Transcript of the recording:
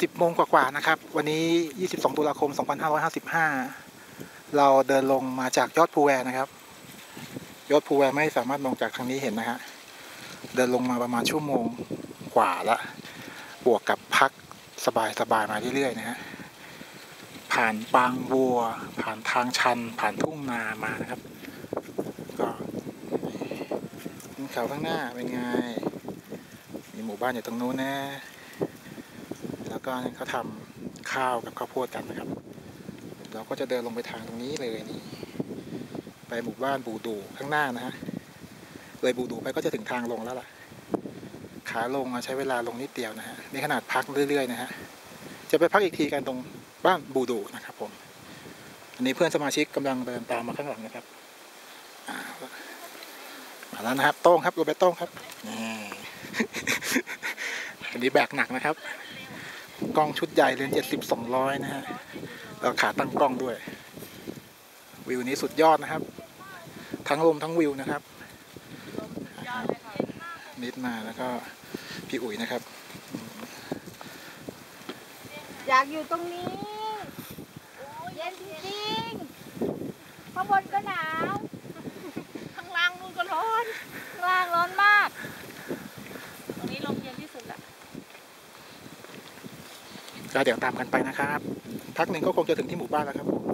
สิบโมงกว่าๆนะครับ วันนี้ 22 ตุลาคม 2555 เราเดินลงมาจากยอดภูแวนะครับ ยอดภูแวไม่สามารถมองจากทางนี้เห็นนะฮะ เดินลงมาประมาณชั่วโมงกว่าละ บวกกับพักสบายๆมาเรื่อยๆนะฮะ ผ่านปางวัว ผ่านทางชัน ผ่านทุ่งนามานะครับ ก็นี่เขาข้างหน้าเป็นไง บ้านอยู่ตรงนู้นนะ แล้วก็เขาทำข้าวกับข้าวโพดกันนะครับ เราก็จะเดินลงไปทางตรงนี้เลยนี่ ไปหมู่บ้านบูดูข้างหน้านะฮะ เลยบูดูไปก็จะถึงทางลงแล้วล่ะ ขาลงใช้เวลาลงนิดเดียวนะฮะในขนาดพักเรื่อยๆนะฮะ จะไปพักอีกทีกันตรงบ้านบูดูนะครับผม อันนี้เพื่อนสมาชิกกำลังเดินตามมาข้างหลังนะครับมาแล้วนะครับ โต้งครับโรเบตโต้งครับนี่ อันนี้แบกหนักนะครับ กล้องชุดใหญ่เลนเจ็ดสิบสองร้อยนะฮะ แล้วขาตั้งกล้องด้วย วิวนี้สุดยอดนะครับ ทั้งลมทั้งวิวนะครับ นิดมาแล้วก็พี่อุ๋ยนะครับ อยากอยู่ตรงนี้ เย็นจริงๆข้างบนก็หนาว ข้างล่างนู่นก็ร้อน ข้างล่างร้อนมาก ตรงนี้ลมเย็นที่สุดละ ก็เดี๋ยวตามกันไปนะครับพักหนึ่งก็คงจะถึงที่หมู่บ้านแล้วครับผม